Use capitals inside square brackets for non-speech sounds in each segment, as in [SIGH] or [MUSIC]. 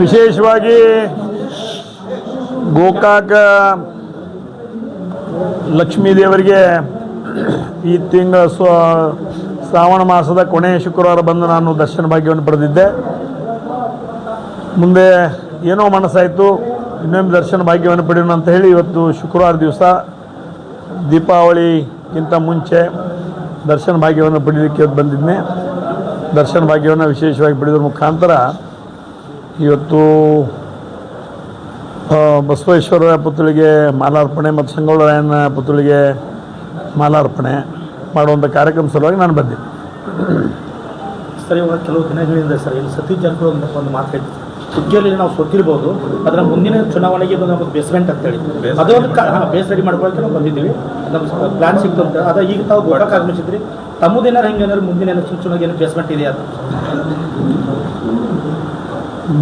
ವಿಶೇಷವಾಗಿ ಗೋಕಾಕ ಲಕ್ಷ್ಮೀ ದೇವರಿಗೆ ಈ ತಿಂಗಳ ಸ್ವ ಶ್ರಾವಣ ಮಾಸದ ಕೊನೆಯ ಶುಕ್ರವಾರ ಬಂದು ನಾನು ದರ್ಶನ ಭಾಗ್ಯವನ್ನು ಪಡೆದಿದ್ದೆ. ಮುಂದೆ ಏನೋ ಮನಸ್ಸಾಯಿತು, ಇನ್ನೊಮ್ಮೆ ದರ್ಶನ ಭಾಗ್ಯವನ್ನು ಪಡೆಯೋಣ ಅಂತ ಹೇಳಿ ಇವತ್ತು ಶುಕ್ರವಾರ ದಿವಸ ದೀಪಾವಳಿಗಿಂತ ಮುಂಚೆ ದರ್ಶನ ಭಾಗ್ಯವನ್ನು ಪಡೀಲಿಕ್ಕೆ ಬಂದಿದ್ದೆ ದರ್ಶನ ಭಾಗ್ಯವನ್ನು ವಿಶೇಷವಾಗಿ ಪಡೆಯೋದ್ರ ಮುಖಾಂತರ ಇವತ್ತು ಬಸವೇಶ್ವರ ಬಸವೇಶ್ವರರ ಪುತ್ಳಿಗೆ ಮಾಲಾರ್ಪಣೆ ಮತ್ತು ಸಂಗೊಳ್ಳರಾಯನ ಪುತ್ಳಿಗೆ ಮಾಲಾರ್ಪಣೆ ಮಾಡುವಂಥ ಕಾರ್ಯಕ್ರಮ ಸಲುವಾಗಿ ನಾನು ಬಂದೆ. ಸರ್ ಇವಾಗ ಕೆಲವು ದಿನಗಳಿಂದ ಸರ್ ಇಲ್ಲಿ ಸತೀಶ್ ಜಾರಕಿಹೊಳಿ ಒಂದು ಒಂದು ಮಾತು ಹುದ್ದೆಯಲ್ಲಿ ನಾವು ಸೋತಿರ್ಬೋದು ಅದರ ಮುಂದಿನ ಚುನಾವಣೆಗೆ ಇದು ನಮಗೆ ಬೇಸ್ಮೆಂಟ್ ಅಂತೇಳಿ ಅದೊಂದು ಹಾಂ ಬೇಸ್ ರೆಡಿ ಮಾಡ್ಕೊಳಕ್ಕೆ ನಾವು ಬಂದಿದ್ದೀವಿ. ನಮ್ಮ ಪ್ಲಾನ್ ಸಿಕ್ತು ಅಂತ. ಅದ ಈಗ ತಾವು ಗೋಡಕ್ಕೆ ಆಗಮಿಸಿದ್ರಿ ತಮ್ಮದೇನಾರು ಹೆಂಗೆ ಮುಂದಿನ ಎಲೆಕ್ಷನ್ ಚುನಾವಣೆಗೆ ಏನು ಬೇಸ್ಮೆಂಟ್ ಇದೆಯಾ ಅಂತ.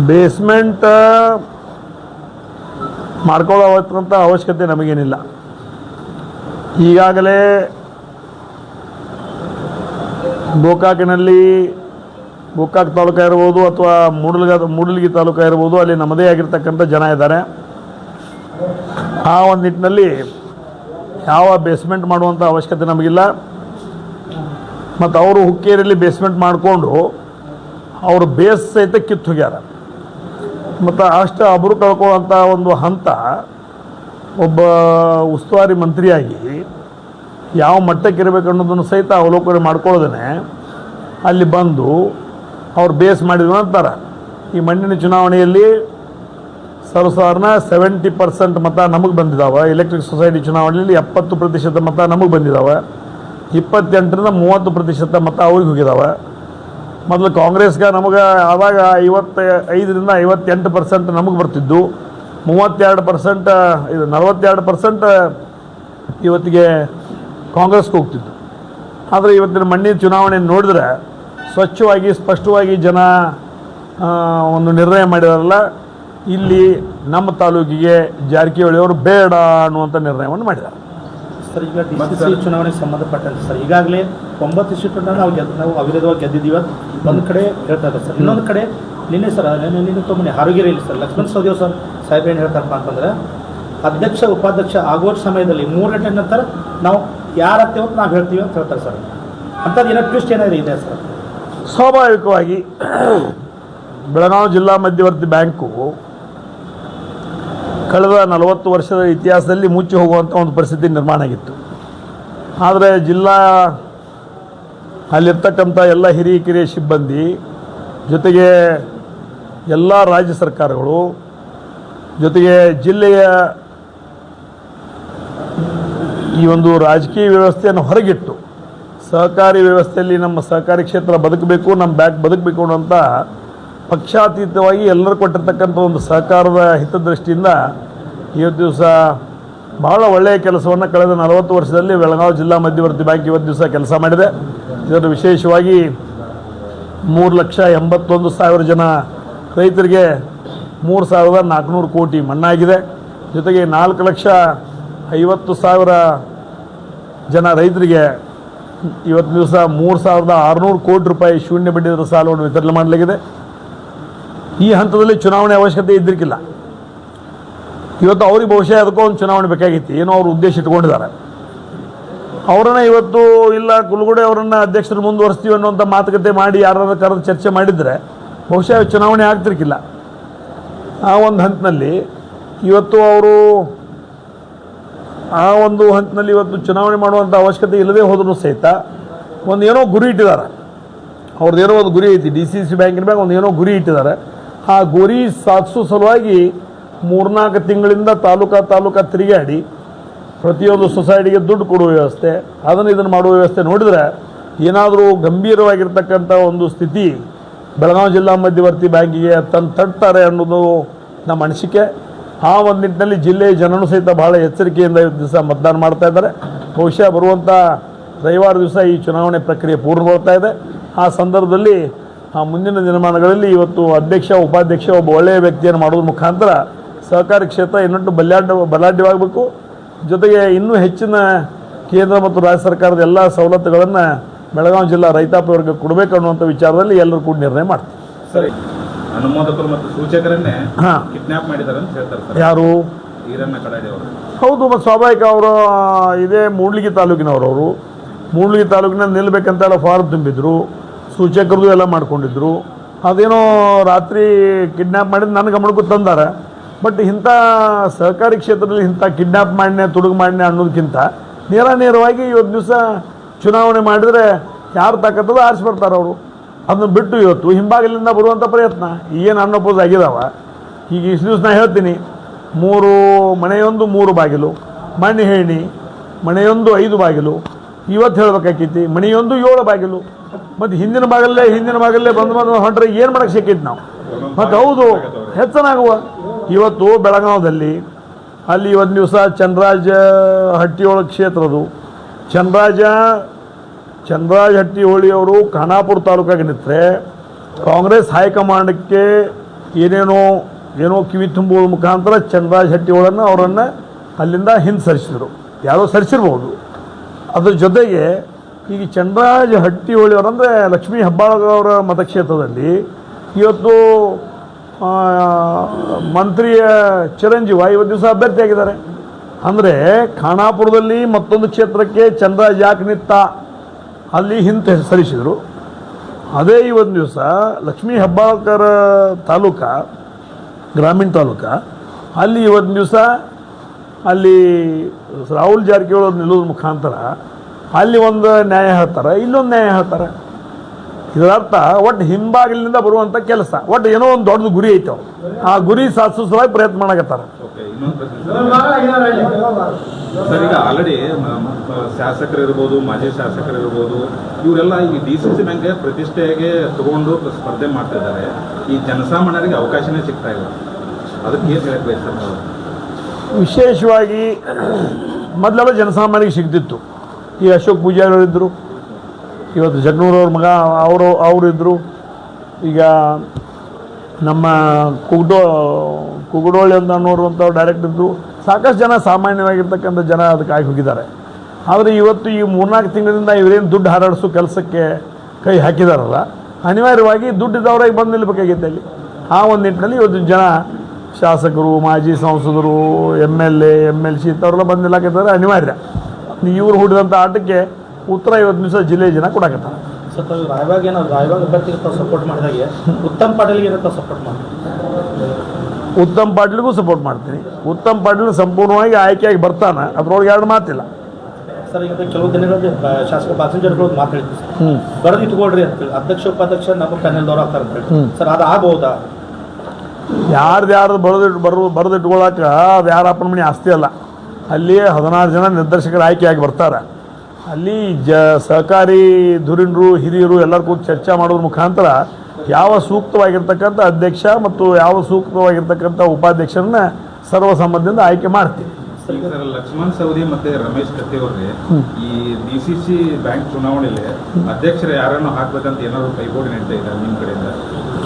ಬೇಸ್ಮೆಂಟ್ ಮಾಡ್ಕೊಳ್ಳೋವಂಥ ಅವಶ್ಯಕತೆ ನಮಗೇನಿಲ್ಲ. ಈಗಾಗಲೇ ಗೋಕಾಕಿನಲ್ಲಿ ಗೋಕಾಕ್ ತಾಲೂಕು ಇರ್ಬೋದು ಅಥವಾ ಮೂಡಲ್ಗ, ಮೂಡಲ್ಗಿ ತಾಲೂಕು ಇರ್ಬೋದು, ಅಲ್ಲಿ ನಮ್ಮದೇ ಆಗಿರ್ತಕ್ಕಂಥ ಜನ ಇದ್ದಾರೆ. ಆ ಒಂದು ನಿಟ್ಟಿನಲ್ಲಿ ಯಾವ ಬೇಸ್ಮೆಂಟ್ ಮಾಡುವಂಥ ಅವಶ್ಯಕತೆ ನಮಗಿಲ್ಲ. ಮತ್ತು ಅವರು ಹುಕ್ಕೇರಿಯಲ್ಲಿ ಬೇಸ್ಮೆಂಟ್ ಮಾಡಿಕೊಂಡು ಅವರು ಬೇಸ್ ಸಹಿತ ಕಿತ್ತು ಹೋಗ್ಯಾರ. ಮತ್ತು ಅಷ್ಟು ಅಬರು ಕಳ್ಕೊಳ್ಳೋಂಥ ಒಂದು ಹಂತ ಒಬ್ಬ ಉಸ್ತುವಾರಿ ಮಂತ್ರಿಯಾಗಿ ಯಾವ ಮಟ್ಟಕ್ಕೆ ಇರಬೇಕು ಅನ್ನೋದನ್ನು ಸಹಿತ ಅವಲೋಕನೆ ಮಾಡ್ಕೊಳ್ಳೋದೇ ಅಲ್ಲಿ ಬಂದು ಅವ್ರು ಬೇಸ್ ಮಾಡಿದ್ರು ಅಂತಾರೆ ಈ ಮಣ್ಣಿನ ಚುನಾವಣೆಯಲ್ಲಿ ಸರ್ವಸಾಧಾರಣ ಸೆವೆಂಟಿ ಪರ್ಸೆಂಟ್ ಮತ ನಮಗೆ ಬಂದಿದ್ದಾವೆ ಎಲೆಕ್ಟ್ರಿಕ್ ಸೊಸೈಟಿ ಚುನಾವಣೆಯಲ್ಲಿ ಎಪ್ಪತ್ತು ಪ್ರತಿಶತ ಮತ ನಮಗೆ ಬಂದಿದ್ದಾವೆ ಇಪ್ಪತ್ತೆಂಟರಿಂದ ಮೂವತ್ತು ಪ್ರತಿಶತ ಮತ ಅವ್ರಿಗೆ ಹೋಗಿದ್ದಾವೆ ಮೊದಲು ಕಾಂಗ್ರೆಸ್ಗೆ ನಮಗೆ ಆವಾಗ ಐವತ್ತ ಐದರಿಂದ ಐವತ್ತೆಂಟು ಪರ್ಸೆಂಟ್ ನಮಗೆ ಬರ್ತಿದ್ದು. ಮೂವತ್ತೆರಡು ಪರ್ಸೆಂಟ್ ಇದು ನಲವತ್ತೆರಡು ಪರ್ಸೆಂಟ್ ಇವತ್ತಿಗೆ ಕಾಂಗ್ರೆಸ್ಗೆ ಹೋಗ್ತಿದ್ದು ಆದರೆ ಇವತ್ತಿನ ಮಣ್ಣಿನ ಚುನಾವಣೆ ನೋಡಿದ್ರೆ ಸ್ವಚ್ಛವಾಗಿ, ಸ್ಪಷ್ಟವಾಗಿ ಜನ ಒಂದು ನಿರ್ಣಯ ಮಾಡಿದಾರಲ್ಲ, ಇಲ್ಲಿ ನಮ್ಮ ತಾಲೂಕಿಗೆ ಜಾರಕಿಹೊಳಿಯವರು ಬೇಡ ಅನ್ನುವಂಥ ನಿರ್ಣಯವನ್ನು ಮಾಡಿದ್ದಾರೆ. ಸರ್ ಈಗ ಡಿ ಸಿ ಸಿ ಚುನಾವಣೆಗೆ ಸಂಬಂಧಪಟ್ಟಂತೆ ಸರ್. ಈಗಾಗಲೇ ಒಂಬತ್ತು ಸೀಟನ್ನು ನಾವು ಗೆದ್ದು ನಾವು ಅವಿರೋಧವಾಗಿ ಗೆದ್ದಿದ್ದೀವಿ ಅಂತ ಒಂದು ಕಡೆ ಹೇಳ್ತಾ ಇದ್ದಾರೆ ಸರ್. ಇನ್ನೊಂದು ಕಡೆ ನಿನ್ನೆ ಸರ್ ನಿನ್ನೆ ನಿನ್ನೆ ತೊಗೊಂಬನ್ನಿ. ಇಲ್ಲ ಸರ್. ಲಕ್ಷ್ಮಣ್ ಸೌದೇವ್ ಸರ್ ಸಾಹೇಬ್ ಏನು ಹೇಳ್ತಾರಪ್ಪ ಅಂತಂದ್ರೆ ಅಧ್ಯಕ್ಷ ಉಪಾಧ್ಯಕ್ಷ ಆಗುವ ಸಮಯದಲ್ಲಿ ಮೂರು ಗಂಟೆ ನಂತರ ನಾವು ಯಾರು ಆಗ್ತೇವೆ ಅಂತ ನಾವು ಹೇಳ್ತೀವಿ ಅಂತ ಹೇಳ್ತಾರೆ ಸರ್. ಅಂಥದ್ದು ಏನೋ ಟ್ವಿಸ್ಟ್ ಏನಾದರೂ ಇದೆ ಸರ್? ಸ್ವಾಭಾವಿಕವಾಗಿ [CLEARS THROAT] ಬೆಳಗಾವಿ ಜಿಲ್ಲಾ ಮಧ್ಯವರ್ತಿ ಬ್ಯಾಂಕು ಕಳೆದ ನಲವತ್ತು ವರ್ಷದ ಇತಿಹಾಸದಲ್ಲಿ ಮುಚ್ಚಿ ಹೋಗುವಂಥ ಒಂದು ಪರಿಸ್ಥಿತಿ ನಿರ್ಮಾಣ ಆಗಿತ್ತು. ಆದರೆ ಜಿಲ್ಲಾ ಅಲ್ಲಿರ್ತಕ್ಕಂಥ ಎಲ್ಲ ಹಿರಿಯ ಕಿರಿಯ ಸಿಬ್ಬಂದಿ ಜೊತೆಗೆ ಎಲ್ಲ ರಾಜ್ಯ ಸರ್ಕಾರಗಳು ಜೊತೆಗೆ ಜಿಲ್ಲೆಯ ಈ ಒಂದು ರಾಜಕೀಯ ವ್ಯವಸ್ಥೆಯನ್ನು ಹೊರಗಿಟ್ಟು ಸಹಕಾರಿ ವ್ಯವಸ್ಥೆಯಲ್ಲಿ ನಮ್ಮ ಸಹಕಾರಿ ಕ್ಷೇತ್ರ ಬದುಕಬೇಕು, ನಮ್ಮ ಬ್ಯಾಂಕ್ ಬದುಕಬೇಕು ಅನ್ನೋಂಥ ಪಕ್ಷಾತೀತವಾಗಿ ಎಲ್ಲರೂ ಕೊಟ್ಟಿರ್ತಕ್ಕಂಥ ಒಂದು ಸಹಕಾರದ ಹಿತದೃಷ್ಟಿಯಿಂದ ಇವತ್ತು ದಿವಸ ಬಹಳ ಒಳ್ಳೆಯ ಕೆಲಸವನ್ನು ಕಳೆದ ನಲವತ್ತು ವರ್ಷದಲ್ಲಿ ಬೆಳಗಾವಿ ಜಿಲ್ಲಾ ಮಧ್ಯವರ್ತಿ ಬ್ಯಾಂಕ್ ಇವತ್ತು ದಿವಸ ಕೆಲಸ ಮಾಡಿದೆ. ಇದನ್ನು ವಿಶೇಷವಾಗಿ ಮೂರು ಲಕ್ಷ ಎಂಬತ್ತೊಂದು ಸಾವಿರ ಜನ ರೈತರಿಗೆ ಮೂರು ಸಾವಿರದ ನಾಲ್ಕುನೂರು ಕೋಟಿ ಮಣ್ಣಾಗಿದೆ. ಜೊತೆಗೆ ನಾಲ್ಕು ಲಕ್ಷ ಐವತ್ತು ಸಾವಿರ ಜನ ರೈತರಿಗೆ ಇವತ್ತು ದಿವಸ ಮೂರು ಸಾವಿರದ ಆರುನೂರು ಕೋಟಿ ರೂಪಾಯಿ ಶೂನ್ಯ ಬಡ್ಡಿದರ ಸಾಲವನ್ನು ವಿತರಣೆ ಮಾಡಲಾಗಿದೆ. ಈ ಹಂತದಲ್ಲಿ ಚುನಾವಣೆ ಅವಶ್ಯಕತೆ ಇದ್ದಿರ್ಕಿಲ್ಲ. ಇವತ್ತು ಅವ್ರಿಗೆ ಬಹುಶಃ ಅದಕ್ಕೂ ಒಂದು ಚುನಾವಣೆ ಬೇಕಾಗಿತ್ತು. ಏನೋ ಅವ್ರು ಉದ್ದೇಶ ಇಟ್ಕೊಂಡಿದ್ದಾರೆ. ಅವರನ್ನು ಇವತ್ತು ಇಲ್ಲ, ಕುಲಗುಡೆ ಅವರನ್ನು ಅಧ್ಯಕ್ಷರು ಮುಂದುವರಿಸ್ತೀವಿ ಅನ್ನೋಂಥ ಮಾತುಕತೆ ಮಾಡಿ ಯಾರಾದ್ರೂ ಕರೆದು ಚರ್ಚೆ ಮಾಡಿದರೆ ಬಹುಶಃ ಚುನಾವಣೆ ಆಗ್ತಿರ್ಕಿಲ್ಲ. ಆ ಒಂದು ಹಂತದಲ್ಲಿ ಇವತ್ತು ಅವರು ಆ ಒಂದು ಹಂತದಲ್ಲಿ ಇವತ್ತು ಚುನಾವಣೆ ಮಾಡುವಂಥ ಅವಶ್ಯಕತೆ ಇಲ್ಲದೆ ಹೋದರೂ ಸಹಿತ ಒಂದು ಏನೋ ಗುರಿ ಇಟ್ಟಿದ್ದಾರೆ. ಅವ್ರದ್ದು ಏನೋ ಒಂದು ಗುರಿ ಐತಿ. ಡಿ ಸಿ ಸಿ ಬ್ಯಾಂಕಿನ ಬ್ಯಾಂಕ್ ಒಂದು ಏನೋ ಗುರಿ ಇಟ್ಟಿದ್ದಾರೆ. ಆ ಗುರಿ ಸಾಧಿಸೋ ಸಲುವಾಗಿ ಮೂರ್ನಾಲ್ಕು ತಿಂಗಳಿಂದ ತಾಲೂಕಾ ತಾಲೂಕಾ ತಿರುಗಾಡಿ ಪ್ರತಿಯೊಂದು ಸೊಸೈಟಿಗೆ ದುಡ್ಡು ಕೊಡುವ ವ್ಯವಸ್ಥೆ, ಅದನ್ನು ಇದನ್ನು ಮಾಡುವ ವ್ಯವಸ್ಥೆ ನೋಡಿದರೆ ಏನಾದರೂ ಗಂಭೀರವಾಗಿರ್ತಕ್ಕಂಥ ಒಂದು ಸ್ಥಿತಿ ಬೆಳಗಾವಿ ಜಿಲ್ಲಾ ಮಧ್ಯವರ್ತಿ ಬ್ಯಾಂಕಿಗೆ ತಂದು ತಟ್ತಾರೆ ಅನ್ನೋದು ನಮ್ಮ ಅನಿಸಿಕೆ. ಆ ಒಂದು ನಿಟ್ಟಿನಲ್ಲಿ ಜಿಲ್ಲೆಯ ಜನನೂ ಸಹಿತ ಬಹಳ ಎಚ್ಚರಿಕೆಯಿಂದ ಇವತ್ತು ದಿವಸ ಮತದಾನ ಮಾಡ್ತಾ ಇದ್ದಾರೆ. ಬಹುಶಃ ಬರುವಂಥ ರವಿವಾರ ದಿವಸ ಈ ಚುನಾವಣೆ ಪ್ರಕ್ರಿಯೆ ಪೂರ್ಣಗೊಳ್ತಾ ಇದೆ. ಆ ಸಂದರ್ಭದಲ್ಲಿ ಆ ಮುಂದಿನ ದಿನಮಾನಗಳಲ್ಲಿ ಇವತ್ತು ಅಧ್ಯಕ್ಷ, ಉಪಾಧ್ಯಕ್ಷ ಒಬ್ಬ ಒಳ್ಳೆಯ ವ್ಯಕ್ತಿಯನ್ನು ಮಾಡೋದ್ರ ಮುಖಾಂತರ ಸಹಕಾರಿ ಕ್ಷೇತ್ರ ಇನ್ನೊಟ್ಟು ಬಲ್ಯಾಡ್ ಬಲಾಢ್ಯವಾಗಬೇಕು ಜೊತೆಗೆ ಇನ್ನೂ ಹೆಚ್ಚಿನ ಕೇಂದ್ರ ಮತ್ತು ರಾಜ್ಯ ಸರ್ಕಾರದ ಎಲ್ಲ ಸವಲತ್ತುಗಳನ್ನು ಬೆಳಗಾವಿ ಜಿಲ್ಲಾ ರೈತಾಪಿ ವರ್ಗ ಕೊಡಬೇಕು ಅನ್ನುವಂಥ ವಿಚಾರದಲ್ಲಿ ಎಲ್ಲರೂ ಕೂಡ ನಿರ್ಣಯ ಮಾಡ್ತೀವಿ. ಸರಿ ಅನುಮೋದಕರು ಮತ್ತು ಸೂಚಕರನ್ನೇ ಹಾಂ. ಕಿಡ್ನಾಪ್ ಮಾಡಿದ್ದಾರೆ ಅಂತ ಹೇಳ್ತಾರೆ ಯಾರು? ಹೌದು ಮತ್ತು ಸ್ವಾಭಾವಿಕ ಅವರು ಇದೇ ಮೂಡ್ಲಿಗಿ ತಾಲೂಕಿನವರು ಅವರು. ಮೂಡ್ಲಿಗಿ ತಾಲೂಕಿನ ನಿಲ್ಲಬೇಕಂತೆಲ್ಲ ಫಾರ್ಮ್ ತುಂಬಿದ್ರು. ಸೂಚಕರದು ಎಲ್ಲ ಮಾಡ್ಕೊಂಡಿದ್ರು. ಅದೇನೋ ರಾತ್ರಿ ಕಿಡ್ನ್ಯಾಪ್ ಮಾಡಿದ್ದು ನನ್ನ ಗಮನಕ್ಕೂ ತಂದಾರ. ಬಟ್ ಇಂಥ ಸಹಕಾರಿ ಕ್ಷೇತ್ರದಲ್ಲಿ ಇಂಥ ಕಿಡ್ನಾಪ್ ಮಾಡಿನೆ, ತುಡುಗು ಮಾಡಿನೆ ಅನ್ನೋದಕ್ಕಿಂತ ನೇರ ನೇರವಾಗಿ ಇವತ್ತು ದಿವಸ ಚುನಾವಣೆ ಮಾಡಿದರೆ ಯಾರು ತಕ್ಕಂಥದ್ದು ಆರಿಸಿ ಬರ್ತಾರೆ ಅವರು. ಅದನ್ನು ಬಿಟ್ಟು ಇವತ್ತು ಹಿಂಬಾಗಿಲಿಂದ ಬರುವಂಥ ಪ್ರಯತ್ನ. ಏನು ಅನ್ನೋಪೋಸ್ ಆಗಿದಾವ. ಈಗ ಇಷ್ಟು ದಿವಸ ನಾ ಹೇಳ್ತೀನಿ, ಮೂರು ಮನೆಯೊಂದು ಮೂರು ಬಾಗಿಲು ಮಣ್ಣು ಹೇಣಿ ಮನೆಯೊಂದು ಐದು ಬಾಗಿಲು, ಇವತ್ತು ಹೇಳ್ಬೇಕಾಕೈತಿ, ಮನೆಯೊಂದು ಏಳು ಬಾಗಿಲು. ಮತ್ತು ಹಿಂದಿನ ಬಾಗಲ್ಲೇ ಹಿಂದಿನ ಬಾಗಲ್ಲೇ ಬಂದು ಬಂದು ಹೊಂಟ್ರೆ ಏನು ಮಾಡಕ್ಕೆ ಸಿಕ್ಕೈತಿ ನಾವು? ಮತ್ತು ಹೌದು ಹೆಚ್ಚನಾಗುವ ಇವತ್ತು ಬೆಳಗಾವದಲ್ಲಿ, ಅಲ್ಲಿ ಒಂದು ದಿವಸ ಚಂದ್ರಾಜ ಹಟ್ಟಿಯೊಳಗೆ ಕ್ಷೇತ್ರದು ಚಂದ್ರಾಜ ಚಂದ್ರಾಜ ಹಟ್ಟಿಹೊಳಿಯವರು ಖಾನಾಪುರ ತಾಲೂಕಾಗಿ ನಿಂತರೆ, ಕಾಂಗ್ರೆಸ್ ಹೈಕಮಾಂಡಕ್ಕೆ ಏನೇನೋ, ಏನೋ ಕಿವಿ ತುಂಬುವ ಮುಖಾಂತರ ಚಂದ್ರಾಜ ಹಟ್ಟಿಹೊಳನ್ನು ಅವರನ್ನು ಅಲ್ಲಿಂದ ಹಿಂದೆ ಸರಿಸಿದರು ಯಾರೋ ಸರಿಸಿರ್ಬೋದು. ಅದ್ರ ಜೊತೆಗೆ ಈಗ ಚಂದ್ರಾಜ ಹಟ್ಟಿಹೊಳಿಯವರಂದರೆ ಲಕ್ಷ್ಮೀ ಅವರ ಮತಕ್ಷೇತ್ರದಲ್ಲಿ ಇವತ್ತು ಮಂತ್ರಿಯ ಚಿರಂಜೀವ ಇವತ್ತು ದಿವಸ ಅಭ್ಯರ್ಥಿಯಾಗಿದ್ದಾರೆ ಅಂದರೆ ಖಾನಾಪುರದಲ್ಲಿ ಮತ್ತೊಂದು ಕ್ಷೇತ್ರಕ್ಕೆ ಚಂದ್ರ ಯಾಕೆ ನಿತ್ತ ಅಲ್ಲಿ ಹಿಂತೆ ಸರಿಸಿದರು ಅದೇ ಇವತ್ತು ದಿವಸ ಲಕ್ಷ್ಮೀ ಹೆಬ್ಬಾಳ್ಕರ್ ತಾಲೂಕ, ಗ್ರಾಮೀಣ ತಾಲೂಕ, ಅಲ್ಲಿ ಇವತ್ತು ದಿವಸ ಅಲ್ಲಿ ರಾಹುಲ್ ಜಾರಕಿಹೊಳಿ ನಿಲ್ಲೋದ್ರ ಮುಖಾಂತರ ಅಲ್ಲಿ ಒಂದು ನ್ಯಾಯ ಹೇಳ್ತಾರೆ, ಇಲ್ಲೊಂದು ನ್ಯಾಯ ಹೇಳ್ತಾರೆ. ಇದರರ್ಥ ಒಟ್ಟು ಹಿಂಬಾಗಿಲಿನಿಂದ ಬರುವಂಥ ಕೆಲಸ ಒಟ್ಟು ಏನೋ ಒಂದು ದೊಡ್ಡದು ಗುರಿ ಐತೆ. ಆ ಗುರಿ ಸಾಧಿಸೋ ಸಲುವಾಗಿ ಪ್ರಯತ್ನ ಮಾಡಕತ್ತಾರ ಸರ್. ಈಗ ಆಲ್ರೆಡಿ ಶಾಸಕರು ಇರ್ಬೋದು ಮಾಜಿ ಶಾಸಕರು ಇರ್ಬೋದು ಇವರೆಲ್ಲ ಈ ಡಿ ಸಿ ಸಿ ಬ್ಯಾಂಕ್ಗೆ ಪ್ರತಿಷ್ಠೆಗೆ ತಗೊಂಡು ಸ್ಪರ್ಧೆ ಮಾಡ್ತಾ ಇದ್ದಾರೆ ಈ ಜನಸಾಮಾನ್ಯರಿಗೆ ಅವಕಾಶನೇ ಸಿಗ್ತಾ ಇಲ್ಲ ಅದಕ್ಕೆ ಏನು ಹೇಳಬೇಕು ಸರ್? ವಿಶೇಷವಾಗಿ ಮೊದಲೆಲ್ಲ ಜನಸಾಮಾನ್ಯರಿಗೆ ಸಿಗ್ತಿತ್ತು ಈ ಅಶೋಕ್ ಪೂಜಾರಿ ಇವತ್ತು ಜಗ್ನೂರವ್ರ ಮಗ, ಅವರು ಅವರು ಇದ್ದರು ಈಗ ನಮ್ಮ ಕುಗ್ಡೋ, ಕುಗ್ಡೋಳಿ ಅಂತ ಅನ್ನೋರು ಅಂತ ಡೈರೆಕ್ಟ್ ಇದ್ದರು ಸಾಕಷ್ಟು ಜನ ಸಾಮಾನ್ಯವಾಗಿರ್ತಕ್ಕಂಥ ಜನ ಅದಕ್ಕೆ ಆಗಿ ಹೋಗಿದ್ದಾರೆ. ಆದರೆ ಇವತ್ತು ಈ ಮೂರ್ನಾಲ್ಕು ತಿಂಗಳಿಂದ ಇವರೇನು ದುಡ್ಡು ಹಾರಾಡಿಸೋ ಕೆಲಸಕ್ಕೆ ಕೈ ಹಾಕಿದಾರಲ್ಲ, ಅನಿವಾರ್ಯವಾಗಿ ದುಡ್ಡಿದ್ದವರಾಗಿ ಬಂದು ನಿಲ್ಬೇಕಾಗಿತ್ತು ಅಲ್ಲಿ. ಆ ಒಂದು ನಿಟ್ಟಿನಲ್ಲಿ ಇವತ್ತು ಜನ ಶಾಸಕರು, ಮಾಜಿ ಸಂಸದರು, M L A, M L C ಇಂಥವ್ರೆಲ್ಲ ಬಂದು ನಿಲ್ಲಕ್ಕಿದ್ದಾರೆ ಅನಿವಾರ್ಯ. ಇವರು ಹೂಡಿದಂಥ ಆಟಕ್ಕೆ ಉತ್ತರ ಐವತ್ತು ನಿಮಿಷ ಜಿಲ್ಲೆ ಜನ ಕೊಡಕತ್ತಾರೆ. ಸರ್ ರಾಯಬಾಗ ಏನೋ ರಾಯಬಾಗ ಅಭ್ಯರ್ಥಿಗೆ ತಾವು ಸಪೋರ್ಟ್ ಮಾಡಿದಾಗೆ? ಉತ್ತಮ್ ಪಾಟೀಲ್ಗೆ ಏನೋ ತಾವು ಸಪೋರ್ಟ್ ಮಾಡ್ತೀನಿ ಉತ್ತಮ್ ಪಾಟೀಲ್ಗೂ ಸಪೋರ್ಟ್ ಮಾಡ್ತೀನಿ. ಉತ್ತಮ್ ಪಾಟೀಲ್ ಸಂಪೂರ್ಣವಾಗಿ ಆಯ್ಕೆಯಾಗಿ ಬರ್ತಾನೆ ಅದ್ರೊಳಗೆ ಎರಡು ಮಾತಿಲ್ಲ. ಸರ್ ಈಗ ಕೆಲವು ದಿನಗಳಲ್ಲಿ ಶಾಸಕ ಪ್ಯಾಸೆಂಜರ್ಗಳು ಮಾತಾಡಿದ್ವಿ ಸರ್ ಹ್ಞೂ ಬರೆದು ಇಟ್ಕೊಳ್ರಿ ಅಂತೇಳಿ ಅಧ್ಯಕ್ಷ ಉಪಾಧ್ಯಕ್ಷ ನಮ್ಮ ಪ್ಯಾನೆಲ್ದವ್ರು ಆಗ್ತಾರೆ ಅಂತೇಳಿ. ಸರ್ ಅದು ಆಗ್ಬೋದಾ? ಯಾರ್ದು ಯಾರ್ದು ಬರೆದಿಟ್ಟು ಬರು ಬರೆದಿಟ್ಕೊಳಕ್ಕೆ ಅದು ಯಾರ ಅಪ್ಪನ ಮನೆ ಆಸ್ತಿ ಅಲ್ಲ. ಅಲ್ಲಿ ಹದಿನಾರು ಜನ ನಿರ್ದೇಶಕರು ಆಯ್ಕೆಯಾಗಿ ಬರ್ತಾರೆ. ಅಲ್ಲಿ ಜ ಸಹಕಾರಿ ಧುರೀಣರು ಹಿರಿಯರು ಎಲ್ಲರೂ ಕೂತು ಚರ್ಚೆ ಮಾಡೋದ್ರ ಮುಖಾಂತರ ಯಾವ ಸೂಕ್ತವಾಗಿರ್ತಕ್ಕಂಥ ಅಧ್ಯಕ್ಷ ಮತ್ತು ಯಾವ ಸೂಕ್ತವಾಗಿರ್ತಕ್ಕಂಥ ಉಪಾಧ್ಯಕ್ಷರನ್ನ ಸರ್ವಸಮ್ಮತದಿಂದ ಆಯ್ಕೆ ಮಾಡ್ತೀವಿ. ಲಕ್ಷ್ಮಣ್ ಸವದಿ ಮತ್ತೆ ರಮೇಶ್ ಕತ್ತಿ ಅವ್ರಿಗೆ ಈ ಡಿ ಸಿ ಸಿ ಬ್ಯಾಂಕ್ ಚುನಾವಣೆಯಲ್ಲಿ ಅಧ್ಯಕ್ಷರು ಯಾರನ್ನು ಹಾಕ್ಬೇಕಂತ ಏನಾದ್ರು ಕೈಗೋಡಿ ನಡೀತಾ ಇದ್ದಾರೆ ನಿಮ್ಮ ಕಡೆಯಿಂದ?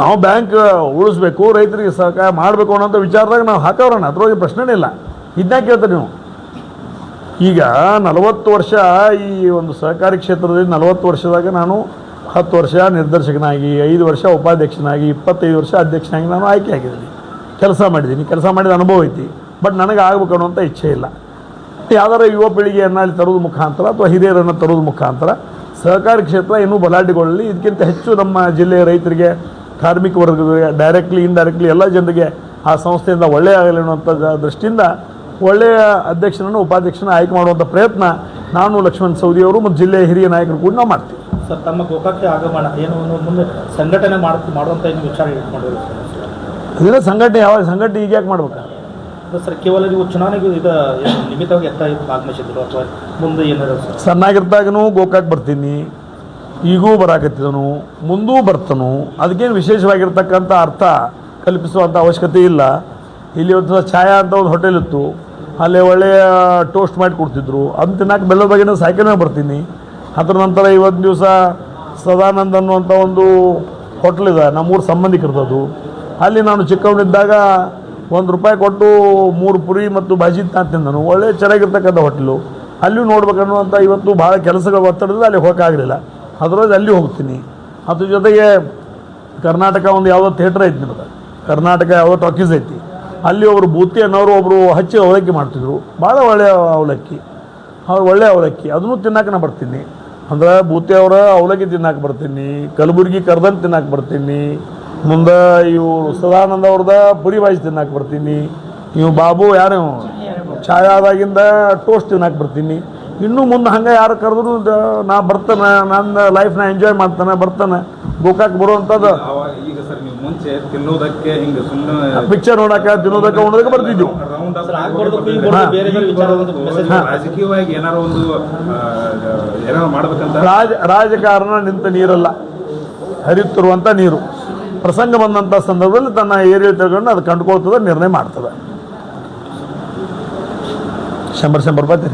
ನಾವು ಬ್ಯಾಂಕ್ ಉಳಿಸ್ಬೇಕು ರೈತರಿಗೆ ಸಹಕಾರ ಮಾಡಬೇಕು ಅನ್ನೋಂಥ ವಿಚಾರದಾಗ ನಾವು ಹಾಕೋರಣ ಅದ್ರೊಳಗೆ ಪ್ರಶ್ನೆನೇ ಇಲ್ಲ. ಇದನ್ನ ಕೇಳ್ತಾರೆ ನೀವು. ಈಗ ನಲವತ್ತು ವರ್ಷ ಈ ಒಂದು ಸಹಕಾರಿ ಕ್ಷೇತ್ರದಲ್ಲಿ ನಲವತ್ತು ವರ್ಷದಾಗ ನಾನು ಹತ್ತು ವರ್ಷ ನಿರ್ದೇಶಕನಾಗಿ, ಐದು ವರ್ಷ ಉಪಾಧ್ಯಕ್ಷನಾಗಿ, ಇಪ್ಪತ್ತೈದು ವರ್ಷ ಅಧ್ಯಕ್ಷನಾಗಿ ನಾನು ಆಯ್ಕೆ ಆಗಿದ್ದೀನಿ. ಕೆಲಸ ಮಾಡಿದ್ದೀನಿ. ಕೆಲಸ ಮಾಡಿದ ಅನುಭವ ಐತಿ. ಬಟ್ ನನಗೆ ಆಗಬೇಕು ಅನ್ನೋಂಥ ಇಚ್ಛೆ ಇಲ್ಲ. ಯಾವ್ದಾರ ಯುವ ಪೀಳಿಗೆಯನ್ನು ಅಲ್ಲಿ ತರೋದು ಮುಖಾಂತರ ಅಥವಾ ಹಿರಿಯರನ್ನು ತರೋದು ಮುಖಾಂತರ ಸಹಕಾರಿ ಕ್ಷೇತ್ರ ಇನ್ನೂ ಬಲಾಢ್ಯಗೊಳ್ಳಲಿ. ಇದಕ್ಕಿಂತ ಹೆಚ್ಚು ನಮ್ಮ ಜಿಲ್ಲೆಯ ರೈತರಿಗೆ, ಕಾರ್ಮಿಕ ವರ್ಗದ ಡೈರೆಕ್ಟ್ಲಿ ಇನ್ಡೈರೆಕ್ಟ್ಲಿ ಎಲ್ಲ ಜನರಿಗೆ ಆ ಸಂಸ್ಥೆಯಿಂದ ಒಳ್ಳೆಯ ಆಗಲಿ ಅನ್ನುವಂಥ ದೃಷ್ಟಿಯಿಂದ ಒಳ್ಳೆಯ ಅಧ್ಯಕ್ಷನನ್ನು ಉಪಾಧ್ಯಕ್ಷನ ಆಯ್ಕೆ ಮಾಡುವಂಥ ಪ್ರಯತ್ನ ನಾನು ಲಕ್ಷ್ಮಣ್ ಸೌದಿಯವರು ಮತ್ತು ಜಿಲ್ಲೆಯ ಹಿರಿಯ ನಾಯಕರು ಕೂಡ ನಾವು ಮಾಡ್ತೀವಿ. ಸರ್ ತಮ್ಮ ಗೋಕಾಕ್ಕೆ ಆಗಮನ ಏನು ಒಂದು ಮುಂದೆ ಸಂಘಟನೆ ಮಾಡಿ ಮಾಡುವಂಥ ಏನು ವಿಚಾರ ಇಟ್ಕೊಂಡಿರೋದು ಇದನ್ನ ಸಂಘಟನೆ ಯಾವಾಗ ಸಂಘಟನೆ ಈಗ ಯಾಕೆ ಮಾಡ್ಬೇಕು? ಸರ್ ಕೇವಲ ನೀವು ಚುನಾವಣೆಗೆ ಇದು ನಿಮಿತ್ತವಾಗಿ ಎತ್ತ ಆಗಮಿಸಿದ್ರು ಅಥವಾ ಮುಂದೆ ಏನಾದ್ರು ಸರ್? ಸಣ್ಣಾಗಿರ್ದಾಗನೂ ಗೋಕಾಕ್ ಬರ್ತೀನಿ ಈಗೂ ಬರಾಕತ್ತಿದನು ಮುಂದೂ ಬರ್ತನು ಅದಕ್ಕೇನು ವಿಶೇಷವಾಗಿರ್ತಕ್ಕಂಥ ಅರ್ಥ ಕಲ್ಪಿಸುವಂಥ ಅವಶ್ಯಕತೆ ಇಲ್ಲ. ಇಲ್ಲಿ ಒಂದು ಛಾಯಾ ಅಂತ ಒಂದು ಹೋಟೆಲ್ ಇತ್ತು. ಅಲ್ಲಿ ಒಳ್ಳೆಯ ಟೋಸ್ಟ್ ಮಾಡಿ ಕೊಡ್ತಿದ್ರು. ಅದನ್ನ ತಿನ್ನಕ್ಕೆ ಬೆಲ್ಲದ ಬಗ್ಗೆ ಮೇಲೆ ಬರ್ತೀನಿ. ಅದ್ರ ನಂತರ ಇವತ್ತು ದಿವಸ ಸದಾನಂದ್ ಅನ್ನುವಂಥ ಒಂದು ಹೋಟ್ಲ್ ಇದೆ, ನಮ್ಮೂರು ಸಂಬಂಧಿಕರದ್ದು. ಅಲ್ಲಿ ನಾನು ಚಿಕ್ಕವನಿದ್ದಾಗ ಒಂದು ರೂಪಾಯಿ ಕೊಟ್ಟು ಮೂರು ಪುರಿ ಮತ್ತು ಬಾಜಿ ನಾನು. ಒಳ್ಳೆ ಚೆನ್ನಾಗಿರ್ತಕ್ಕಂಥ ಹೋಟ್ಲು ಅಲ್ಲಿಯೂ ನೋಡ್ಬೇಕನ್ನುವಂಥ ಇವತ್ತು ಭಾಳ ಕೆಲಸಗಳು ಒತ್ತಡದಿಂದ ಅಲ್ಲಿ ಹೋಗೋಕ್ಕಾಗಲಿಲ್ಲ ಅದರೊಳಗೆ ಅಲ್ಲಿ ಹೋಗ್ತೀನಿ. ಅದ್ರ ಜೊತೆಗೆ ಕರ್ನಾಟಕ ಒಂದು ಯಾವುದೋ ಥಿಯೇಟ್ರ್ ಐತಿ ನಿಮ್ಗೆ ಕರ್ನಾಟಕ ಯಾವುದೋ ಟಾಕೀಸ್ ಐತಿ. ಅಲ್ಲಿ ಒಬ್ಬರು ಬೂತಿ ಅನ್ನೋರು ಒಬ್ಬರು ಹಚ್ಚಿ ಅವಲಕ್ಕಿ ಮಾಡ್ತಿದ್ರು. ಭಾಳ ಒಳ್ಳೆಯ ಅವಲಕ್ಕಿ. ಅವ್ರು ಒಳ್ಳೆಯ ಅವಲಕ್ಕಿ. ಅದನ್ನು ತಿನ್ನಕ್ಕೆ ನಾನು ಬರ್ತೀನಿ. ಅಂದ್ರೆ ಬೂತಿ ಅವರ ಅವಲಕ್ಕಿ ತಿನ್ನಕ್ಕೆ ಬರ್ತೀನಿ ಕಲಬುರ್ಗಿ ಕರ್ದನ್ ತಿನ್ನಕ್ಕೆ ಬರ್ತೀನಿ ಮುಂದೆ ಇವು ಸದಾನಂದ ಅವ್ರದ ಪುರಿ ಬಾಯಿ ತಿನ್ನಕ್ಕೆ ಬರ್ತೀನಿ ಇವು ಬಾಬು ಯಾರು? ಛಾಯಾದಾಗಿಂದ ಟೋಸ್ಟ್ ತಿನ್ನಕ್ಕೆ ಬರ್ತೀನಿ. ಇನ್ನೂ ಮುಂದೆ ಹಂಗೆ ಯಾರು ಕರೆದ್ರು ನಾ ಬರ್ತಾನೆ ನನ್ನ ಲೈಫ್ನ ಎಂಜಾಯ್ ಮಾಡ್ತಾನೆ ಬರ್ತಾನೆ. ಗೋಕಾಕ್ ಬರುವಂಥದ್ದು. ಈಗ ಸರ್ ನೀವು ಮುಂಚೆ ತಿನ್ನೋದಕ್ಕೆ ಹಿಂಗೆ ಸುಮ್ಮನೆ ಪಿಕ್ಚರ್ ನೋಡಕ್ಕೆ ತಿನ್ನೋದಕ್ಕೆ ಉಣೋದಕ್ಕೆ ಬರ್ತಿದ್ವಿ. ರಾಜಕೀಯವಾಗಿ ಏನಾರ ಒಂದು ಮಾಡ್ಬೇಕಂತ? ರಾಜ ರಾಜಕಾರಣ ನಿಂತ ನೀರಲ್ಲ. ಹರಿಯುತ್ತಿರುವಂಥ ನೀರು. ಪ್ರಸಂಗ ಬಂದಂಥ ಸಂದರ್ಭದಲ್ಲಿ ತನ್ನ ಏರಿಯಾ ತಿಳ್ಕೊಂಡು ಅದು ಕಂಡುಕೊಳ್ತದೆ ನಿರ್ಣಯ ಮಾಡ್ತದೆ. ಶಂಬರ್ ಶಂಬರ್ ರೂಪಾಯಿ